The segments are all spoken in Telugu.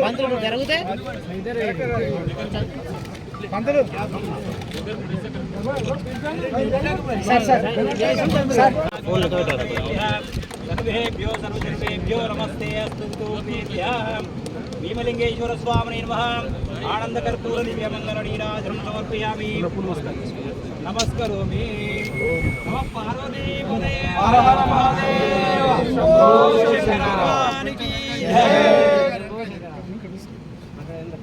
మంత్రులు జరిగితే సార్ సార్ సార్ సర్వేభ్యో సర్వసర్వేభ్యో నమస్తే అస్తు భీమలింగేశ్వర స్వామిని నమ ఆనందకర్పూర దివ్యమంగళ నీరాజనం సమర్పయామి నమస్కరోమి నమ పార్వతీ పదే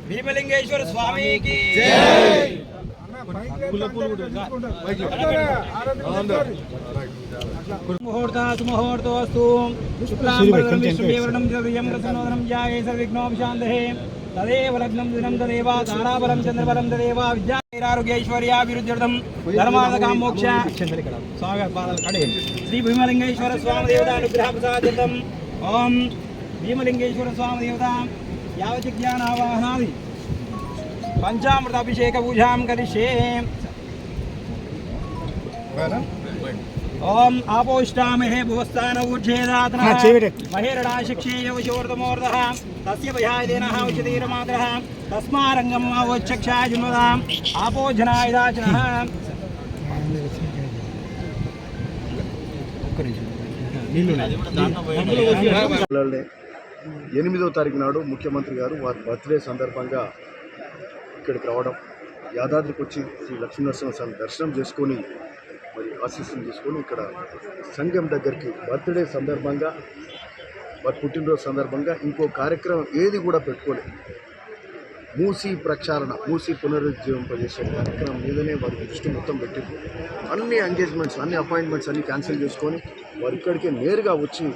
భీమలింగేశ్వర స్వామికి ముహూర్త సుముహూర్తోస్తు శుక్లాంబరం ద్రవ్యం రసనోదనం జాయే సర్విఘ్నోపశాంతహే తదేవ లగ్నం దినం తదేవ తారాబలం చంద్రబలం తదేవ విద్యారోగ్యైశ్వర్యాభివృద్ధ్యర్థం ధర్మార్థకాం మోక్ష కడే శ్రీ భీమలింగేశ్వర స్వామి దేవతానుగ్రహ ప్రసాదితం ఓం భీమలింగేశ్వర స్వామి దేవత యావతిజ్ఞానావాహనాది పంచామృత అభిషేక పూజాం కరిష్యే ఓం ఆపోష్టామహే భువస్థాన ఊర్జేదాతన మహేరడా శిక్షేయ వశోర్ధమోర్ధః తస్య భయాయదేనః ఉచితీరమాత్రః తస్మారంగం అవచ్చక్షాజునుదాం ఆపోజనాయ దాచనః పిల్లల్ని ఎనిమిదో తారీఖు నాడు ముఖ్యమంత్రి గారు వారి బర్త్డే సందర్భంగా ఇక్కడికి రావడం యాదాద్రికి వచ్చి శ్రీ లక్ష్మీనరసింహస్వామి దర్శనం చేసుకొని మరి ఆశీస్సులు తీసుకొని ఇక్కడ సంఘం దగ్గరికి బర్త్డే సందర్భంగా వారి పుట్టినరోజు సందర్భంగా ఇంకో కార్యక్రమం ఏది కూడా పెట్టుకోలేదు మూసీ ప్రక్షాళన మూసీ పునరుజ్జీవింపజేసే కార్యక్రమం మీదనే వారి దృష్టి మొత్తం పెట్టింది. అన్ని ఎంగేజ్మెంట్స్ అన్ని అపాయింట్మెంట్స్ అన్ని క్యాన్సిల్ చేసుకొని వారు ఇక్కడికే నేరుగా వచ్చి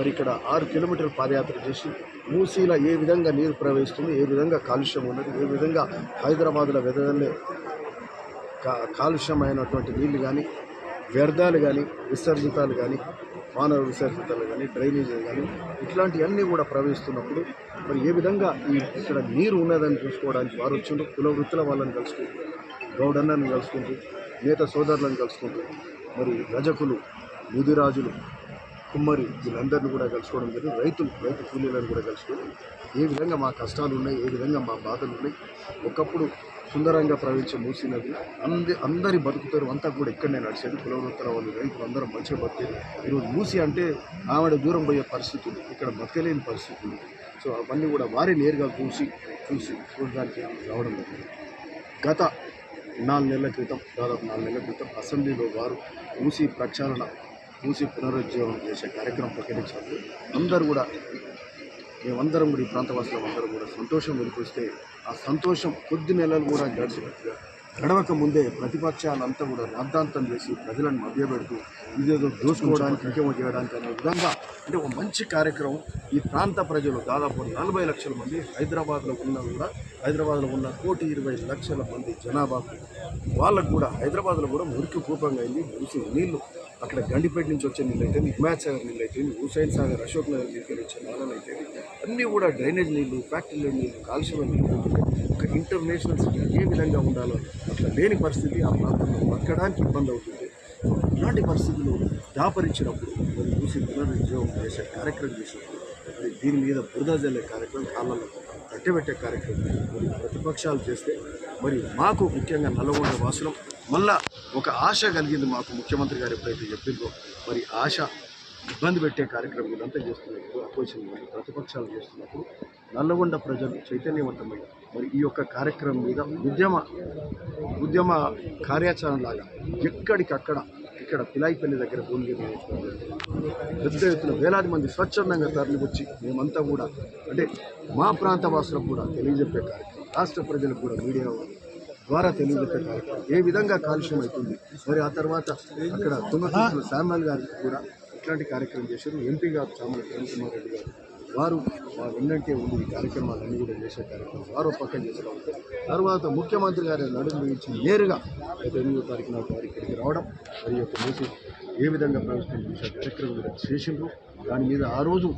మరి ఇక్కడ ఆరు కిలోమీటర్ల పాదయాత్ర చేసి మూసీలో ఏ విధంగా నీరు ప్రవహిస్తుంది ఏ విధంగా కాలుష్యం ఉన్నది ఏ విధంగా హైదరాబాద్లో విధంగానే కా కాలుష్యమైనటువంటి నీళ్ళు కానీ వ్యర్థాలు కానీ విసర్జితాలు కానీ మానవ విసర్జితాలు కానీ డ్రైనేజీలు కానీ ఇట్లాంటివన్నీ కూడా ప్రవహిస్తున్నప్పుడు మరి ఏ విధంగా ఈ ఇక్కడ నీరు ఉన్నదని చూసుకోవడానికి వారు వచ్చిండ్రు కులవృత్తుల వాళ్ళని కలుసుకుంటూ గౌడన్నని కలుసుకుంటూ నేత సోదరులను కలుసుకుంటూ మరి రజకులు ముదిరాజులు కుమ్మరి వీళ్ళందరినీ కూడా కలుసుకోవడం జరిగింది. రైతులు రైతు కూలీలను కూడా కలుసుకొని ఏ విధంగా మా కష్టాలు ఉన్నాయి ఏ విధంగా మా బాధలు ఉన్నాయి? ఒకప్పుడు సుందరంగా ప్రవహించే మూసీ నది అంది అందరి బతుకుతారు అంతా కూడా ఇక్కడనే నడిచేది. కులవృత్తుల వాళ్ళు రైతులు అందరూ మంచిగా బతికేది. ఈరోజు మూసి అంటే ఆవిడ దూరం పోయే పరిస్థితి ఉంది. ఇక్కడ బతకలేని పరిస్థితి ఉంది. సో అవన్నీ కూడా వారే నేరుగా చూసి చూసి చూడడానికి రావడం జరిగింది. గత నాలుగు నెలల క్రితం దాదాపు నాలుగు నెలల క్రితం అసెంబ్లీలో వారు మూసి ప్రక్షాళన మూసి పునరుజ్జీవనం చేసే కార్యక్రమం ప్రకటించాలి అందరూ కూడా మేమందరం కూడా ఈ ప్రాంతవాసులం అందరూ కూడా సంతోషం వెలిపిస్తే ఆ సంతోషం కొద్ది నెలలు కూడా గడిచి గడవక ముందే ప్రతిపక్షాలంతా కూడా రాద్ధాంతం చేసి ప్రజలను మభ్యపెడుతూ ఇదేదో దోసుకోవడానికి ఇంకేమో చేయడానికి అనే విధంగా అంటే ఒక మంచి కార్యక్రమం. ఈ ప్రాంత ప్రజలు దాదాపు నలభై లక్షల మంది హైదరాబాద్లో ఉన్న కూడా హైదరాబాద్లో ఉన్న కోటి ఇరవై లక్షల మంది జనాభా వాళ్ళకు కూడా హైదరాబాద్లో కూడా మురికి కూపంగా అయింది మురికి నీళ్ళు. అక్కడ గండిపేట నుంచి వచ్చే నీళ్ళు అయితే హిమాయత్ సాగర్ నీళ్ళు అయితే హుసైన్ సాగర్ అశోక్ నగర్ నీళ్ళు వచ్చే నాళాలు అయితే అన్నీ కూడా డ్రైనేజ్ నీళ్ళు ఫ్యాక్టరీలో నీళ్ళు కాలుష్యం నీళ్ళు ఒక ఇంటర్నేషనల్ సిటీ ఏ విధంగా ఉండాలో అట్లా లేని పరిస్థితి ఆ ప్రాంతంలో బతకడానికి ఇబ్బంది అవుతుంది. ఇలాంటి పరిస్థితులు వ్యాపరించినప్పుడు మరి చూసి పునరుద్యోగం చేసే కార్యక్రమం చేసినప్పుడు మరి దీని మీద బురద జల్లే కార్యక్రమం కాళ్ళలో కట్టబెట్టే కార్యక్రమం మరి ప్రతిపక్షాలు చేస్తే మరి మాకు ముఖ్యంగా నల్లగొండ వాసులం మళ్ళా ఒక ఆశ కలిగింది మాకు ముఖ్యమంత్రి గారు ఎప్పుడైతే చెప్పిందో మరి ఆశ ఇబ్బంది పెట్టే కార్యక్రమం ఇదంతా చేస్తున్నప్పుడు అపోజిషన్ ప్రతిపక్షాలు చేస్తున్నప్పుడు నల్లగొండ ప్రజలు చైతన్యవంతమైన మరి ఈ యొక్క కార్యక్రమం మీద ఉద్యమ ఉద్యమ కార్యాచరణ లాగా ఎక్కడికక్కడ ఇక్కడ పిలాయిపల్లి దగ్గర భువనగిరి పెద్ద ఎత్తున వేలాది మంది స్వచ్ఛందంగా తరలి వచ్చి మేమంతా కూడా అంటే మా ప్రాంత వాసులకు కూడా తెలియజెప్పే కార్యక్రమం రాష్ట్ర ప్రజలకు కూడా మీడియా ద్వారా తెలియజెప్పే కార్యక్రమం. ఏ విధంగా కాలుష్యం అవుతుంది? మరి ఆ తర్వాత అక్కడ తుంగతుర్తిలో శామ్యాల్ గారికి కూడా ఇట్లాంటి కార్యక్రమం చేశారు. ఎంపీ గారు చామల కిరణ్ కుమార్ రెడ్డి గారు. వారు వారు వెన్నంటే ఉండి ఈ కార్యక్రమాలన్నీ కూడా చేసే కార్యక్రమం వారు పక్కన చేస్తూ ఉంటారు తర్వాత ముఖ్యమంత్రి గారి నడుము నుంచి నేరుగా గత ఎనిమిదో తారీఖు నాటి వారి ఇక్కడికి రావడం మరి యొక్క మెసేజ్ ఏ విధంగా ప్రవేశం చేసే కార్యక్రమం కూడా చేసిండ్రు. దాని మీద ఆ రోజు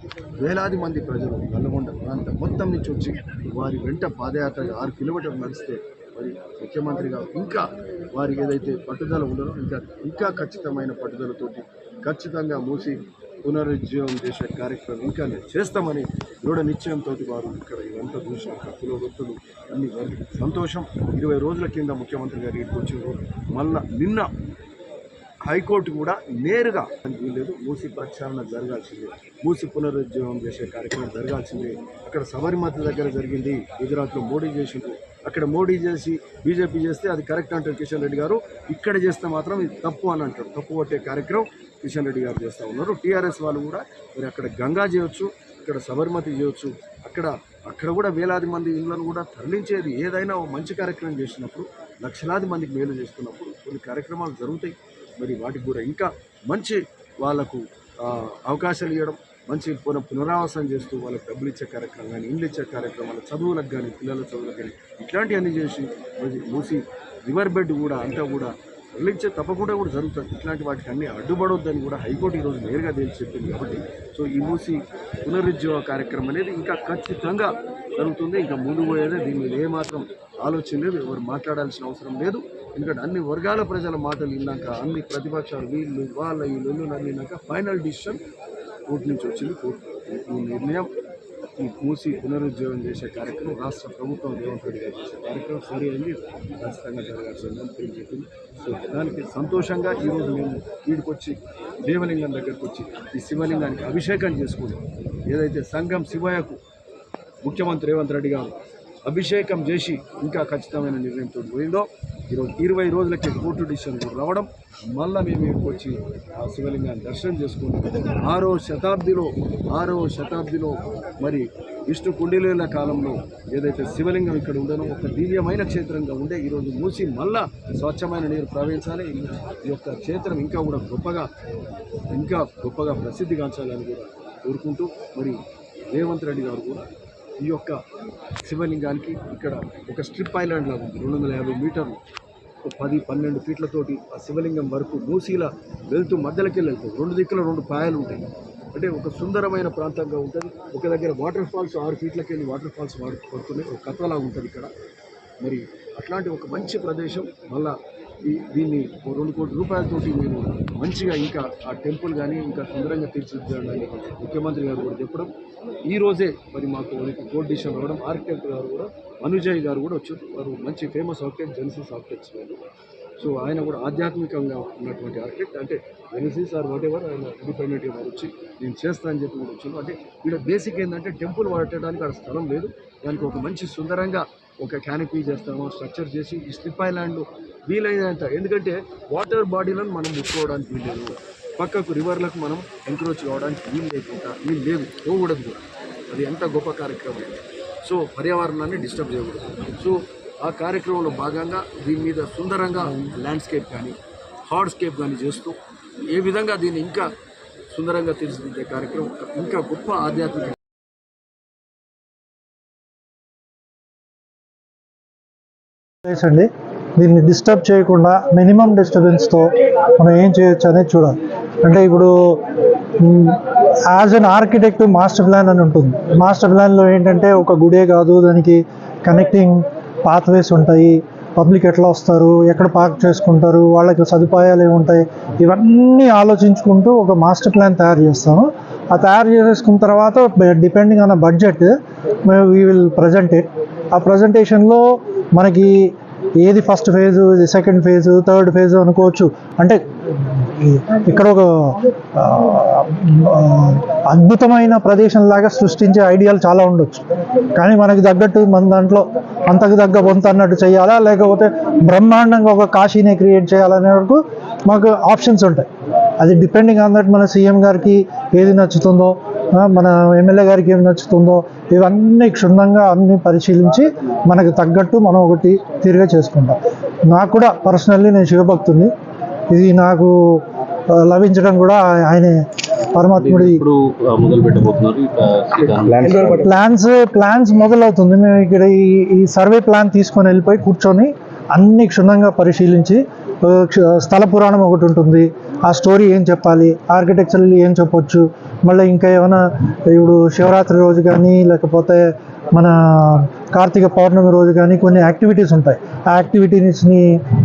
వేలాది మంది ప్రజలు నల్లగొండ ప్రాంతం మొత్తం నుంచి వచ్చి వారి వెంట పాదయాత్రగా ఆరు కిలోమీటర్లు నడిస్తే మరి ముఖ్యమంత్రి గారు ఇంకా వారికి ఏదైతే పట్టుదల ఉండదో ఇంకా ఇంకా ఖచ్చితమైన పట్టుదలతోటి ఖచ్చితంగా మూసి పునరుజ్జీవం చేసే కార్యక్రమం ఇంకా నేను చేస్తామని దృఢ నిశ్చయంతో వారు ఇక్కడ ఇదంతా చూసిన కత్తులు వృత్తులు అన్ని సంతోషం. ఇరవై రోజుల కింద ముఖ్యమంత్రి గారు ఇక్కడికి వచ్చిండ్రు. మళ్ళా నిన్న హైకోర్టు కూడా నేరుగా వీల్లేదు. మూసి ప్రక్షాళన జరగాల్సిందే. మూసి పునరుజ్జీవం చేసే కార్యక్రమం జరగాల్సిందే. అక్కడ సబరిమతి దగ్గర జరిగింది. గుజరాత్లో మోడీ చేసిండ్రు. అక్కడ మోడీ చేసి బీజేపీ చేస్తే అది కరెక్ట్ అంటారు కిషన్ రెడ్డి గారు. ఇక్కడ చేస్తే మాత్రం ఇది తప్పు అని అంటారు. తప్పు కొట్టే కార్యక్రమం కిషన్ రెడ్డి గారు చేస్తూ ఉన్నారు. టీఆర్ఎస్ వాళ్ళు కూడా మరి అక్కడ గంగా చేయొచ్చు ఇక్కడ సబర్మతి చేయొచ్చు అక్కడ అక్కడ కూడా వేలాది మంది ఇళ్ళను కూడా తరలించేది ఏదైనా మంచి కార్యక్రమం చేసినప్పుడు లక్షలాది మందికి మేలు చేస్తున్నప్పుడు కొన్ని కార్యక్రమాలు జరుగుతాయి. మరి వాటికి కూడా ఇంకా మంచి వాళ్ళకు అవకాశాలు ఇవ్వడం మంచి పున పునరావాసం చేస్తూ వాళ్ళకి డబ్బులు ఇచ్చే కార్యక్రమం కానీ ఇండ్లు ఇచ్చే కార్యక్రమాలు చదువులకు కానీ పిల్లల చదువులకు కానీ ఇట్లాంటివన్నీ చేసి మూసి రివర్ బెడ్ కూడా అంతా కూడా తరలించే తప్పకుండా కూడా జరుగుతుంది ఇట్లాంటి వాటికి అన్ని అడ్డుపడొద్దని కూడా హైకోర్టు ఈరోజు నేరుగా తేల్చి చెప్పింది కాబట్టి సో ఈ మూసి పునరుజ్జీవ కార్యక్రమం అనేది ఇంకా ఖచ్చితంగా జరుగుతుంది. ఇంకా ముందు పోయేదే దీని మీద ఏమాత్రం ఆలోచన లేదు ఎవరు మాట్లాడాల్సిన అవసరం లేదు. ఎందుకంటే అన్ని వర్గాల ప్రజల మాటలు విన్నాక అన్ని ప్రతిపక్షాలు వీళ్ళు వాళ్ళ ఈ లొల్లు ఫైనల్ డిసిషన్ కోర్టు నుంచి వచ్చింది. కోర్టు ఈ నిర్ణయం ఈ మూసి పునరుజ్జీవం చేసే కార్యక్రమం రాష్ట్ర ప్రభుత్వం రేవంత్ రెడ్డి గారు చేసే కార్యక్రమం సరి అయింది. ఖచ్చితంగా జరగాల్సిందని చెప్పింది. సో దానికి సంతోషంగా ఈరోజు మేము వీడికొచ్చి దేవలింగం దగ్గరకు వచ్చి ఈ శివలింగానికి అభిషేకం చేసుకుని ఏదైతే సంఘం శివయ్యకు ముఖ్యమంత్రి రేవంత్ రెడ్డి గారు అభిషేకం చేసి ఇంకా ఖచ్చితమైన నిర్ణయంతో పోయిందో ఈరోజు ఇరవై రోజులకి కోర్టు డిసిషన్ రావడం మళ్ళీ మేము ఇక్కడికి వచ్చి ఆ శివలింగాన్ని దర్శనం చేసుకుని ఆరో శతాబ్దిలో ఆరో శతాబ్దిలో మరి విష్ణు కుండిలేల కాలంలో ఏదైతే శివలింగం ఇక్కడ ఉండనో ఒక దివ్యమైన క్షేత్రంగా ఉండే ఈరోజు మూసి మళ్ళా స్వచ్ఛమైన నీరు ప్రవహించాలి. ఈ ఈ యొక్క క్షేత్రం ఇంకా కూడా గొప్పగా ఇంకా గొప్పగా ప్రసిద్ధిగాంచాలని కూడా కోరుకుంటూ మరి రేవంత్ రెడ్డి గారు కూడా ఈ యొక్క శివలింగానికి ఇక్కడ ఒక స్ట్రిప్ ఐలాండ్ లాగా ఉంది. రెండు వందల యాభై మీటర్లు. ఒక పది పన్నెండు ఫీట్లతోటి ఆ శివలింగం వరకు మూసీల వెళ్తూ మధ్యలోకి వెళ్తుంది రెండు దిక్కుల రెండు పాయలు ఉంటాయి. అంటే ఒక సుందరమైన ప్రాంతంగా ఉంటుంది. ఒక దగ్గర వాటర్ ఫాల్స్ ఆరు ఫీట్లకి వెళ్ళి వాటర్ ఫాల్స్ వాడు పడుతున్నాయి. ఒక కథలా ఉంటుంది ఇక్కడ. మరి అట్లాంటి ఒక మంచి ప్రదేశం. మళ్ళా దీన్ని రెండు కోట్ల రూపాయలతోటి మీరు మంచిగా ఇంకా ఆ టెంపుల్ కానీ ఇంకా సుందరంగా తీర్చిదిద్దాలని ముఖ్యమంత్రి గారు కూడా చెప్పడం ఈ రోజే మరి మాకు మనకి కోర్ట్ డిసిషన్ రావడం ఆర్కిటెక్ట్ గారు కూడా అనుజయ్ గారు కూడా వచ్చారు. వారు మంచి ఫేమస్ ఆర్కిటెక్ట్ జెన్సిస్ ఆర్కిటెక్ట్స్ వాళ్ళు సో ఆయన కూడా ఆధ్యాత్మికంగా ఉన్నటువంటి ఆర్కిటెక్ట్. అంటే జెన్సిస్ ఆర్ వాట్ ఎవర్ ఆయన ఇండిపెండెంట్గా వారు వచ్చి నేను చేస్తానని చెప్పి కూడా వచ్చాను అంటే ఇక్కడ బేసిక్ ఏంటంటే టెంపుల్ వాడటానికి అక్కడ స్థలం లేదు. దానికి ఒక మంచి సుందరంగా ఒక క్యానపీ చేస్తాము స్ట్రక్చర్ చేసి ఈ స్లిప్ ఐలాండ్ వీలైనంత. ఎందుకంటే వాటర్ బాడీలను మనం ముట్టుకోవడానికి వీల్లేదు. పక్కకు రివర్లకు మనం ఎంక్రోచ్ కావడానికి వీలు లేకుండా వీలు లేదు పోకూడదు. కూడా అది ఎంత గొప్ప కార్యక్రమం. సో పర్యావరణాన్ని డిస్టర్బ్ చేయకూడదు. సో ఆ కార్యక్రమంలో భాగంగా దీని మీద సుందరంగా ల్యాండ్స్కేప్ కానీ హార్డ్స్కేప్ కానీ చేస్తూ ఏ విధంగా దీన్ని ఇంకా సుందరంగా తీర్చిదిద్దే కార్యక్రమం ఇంకా గొప్ప ఆధ్యాత్మిక అండి. దీన్ని డిస్టర్బ్ చేయకుండా మినిమం డిస్టర్బెన్స్తో మనం ఏం చేయొచ్చు అనేది చూడాలి. అంటే ఇప్పుడు as an architect master plan అని ఉంటుంది. మాస్టర్ ప్లాన్లో ఏంటంటే ఒక గుడే కాదు దానికి కనెక్టింగ్ పాత్వేస్ ఉంటాయి. పబ్లిక్ ఎట్లా వస్తారు ఎక్కడ పార్క్ చేసుకుంటారు వాళ్ళకి సదుపాయాలు ఏముంటాయి ఇవన్నీ ఆలోచించుకుంటూ ఒక మాస్టర్ ప్లాన్ తయారు చేస్తాము. ఆ తయారు చేసుకున్న తర్వాత depending on budget we will present it ఆ ప్రజెంటేషన్లో మనకి ఏది first phase second phase third phase అనుకోవచ్చు. అంటే ఇక్కడ ఒక అద్భుతమైన ప్రదేశం లాగా సృష్టించే ఐడియాలు చాలా ఉండొచ్చు. కానీ మనకి తగ్గట్టు మన దాంట్లో అంతకు తగ్గ వంత అన్నట్టు చేయాలా? లేకపోతే బ్రహ్మాండంగా ఒక కాశీనే క్రియేట్ చేయాలనే వరకు మాకు ఆప్షన్స్ ఉంటాయి. అది డిపెండింగ్ ఆన్ దట్ మన సీఎం గారికి ఏది నచ్చుతుందో మన ఎమ్మెల్యే గారికి ఏమి నచ్చుతుందో ఇవన్నీ క్షుణ్ణంగా అన్ని పరిశీలించి మనకు తగ్గట్టు మనం ఒకటి తిరిగి చేసుకుంటాం. నాకు కూడా పర్సనల్లీ నేను శివభక్తుని ఇది నాకు లభించడం కూడా ఆయనే పరమాత్ముడి ప్లాన్స్ ప్లాన్స్ మొదలవుతుంది. మేము ఇక్కడ ఈ ఈ సర్వే ప్లాన్ తీసుకొని వెళ్ళిపోయి కూర్చొని అన్ని క్షుణ్ణంగా పరిశీలించి స్థల పురాణం ఒకటి ఉంటుంది. ఆ స్టోరీ ఏం చెప్పాలి? ఆర్కిటెక్చర్లు ఏం చెప్పొచ్చు? మళ్ళీ ఇంకా ఏమైనా ఇప్పుడు శివరాత్రి రోజు కానీ లేకపోతే మన కార్తీక పౌర్ణమి రోజు కానీ కొన్ని యాక్టివిటీస్ ఉంటాయి. ఆ యాక్టివిటీస్ని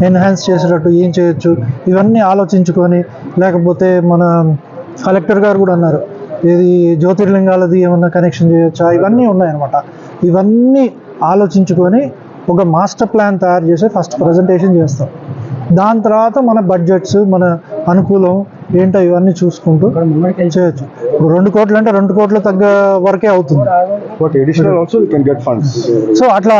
ఎన్హాన్స్ చేసేటట్టు ఏం చేయొచ్చు? ఇవన్నీ ఆలోచించుకొని లేకపోతే మన కలెక్టర్ గారు కూడా అన్నారు ఇది జ్యోతిర్లింగాలది ఏమన్నా కనెక్షన్ చేయొచ్చా? ఇవన్నీ ఉన్నాయన్నమాట. ఇవన్నీ ఆలోచించుకొని ఒక మాస్టర్ ప్లాన్ తయారు చేసి ఫస్ట్ ప్రజెంటేషన్ చేస్తాం. దాని తర్వాత మన బడ్జెట్స్ మన అనుకూలం ఏంటో ఇవన్నీ చూసుకుంటూ చేయొచ్చు. రెండు కోట్లు అంటే రెండు కోట్ల తగ్గ వరకే అవుతుంది. But additional also you can get funds so అట్లా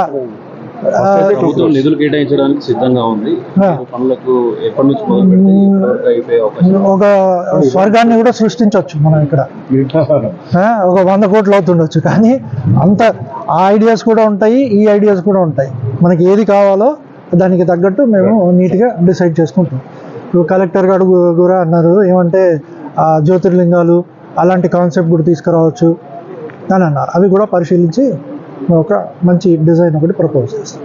ఆ, ప్రభుత్వం నిధులు కేటాయించడానికి సిద్ధంగా ఉంది. ఆ. పనులకు ఎప్పటి నుంచి మొదలు పెడితే ఎప్పటివరకు అయిపోయే అవకాశం ఒక స్వర్గాన్ని కూడా సృష్టించవచ్చు మనం ఇక్కడ. ఆ, ఒక వంద కోట్లు అవుతుండొచ్చు. కానీ అంత ఆ ఐడియాస్ కూడా ఉంటాయి ఈ ఐడియాస్ కూడా ఉంటాయి. మనకి ఏది కావాలో దానికి తగ్గట్టు మేము నీట్గా డిసైడ్ చేసుకుంటాం. ఇప్పుడు కలెక్టర్ గారు కూడా అన్నారు ఏమంటే ఆ, జ్యోతిర్లింగాలు అలాంటి కాన్సెప్ట్ కూడా తీసుకురావచ్చు అని అన్నారు. అవి కూడా పరిశీలించి ఒక మంచి డిజైన్ ఒకటి ప్రపోజ్ చేస్తాం.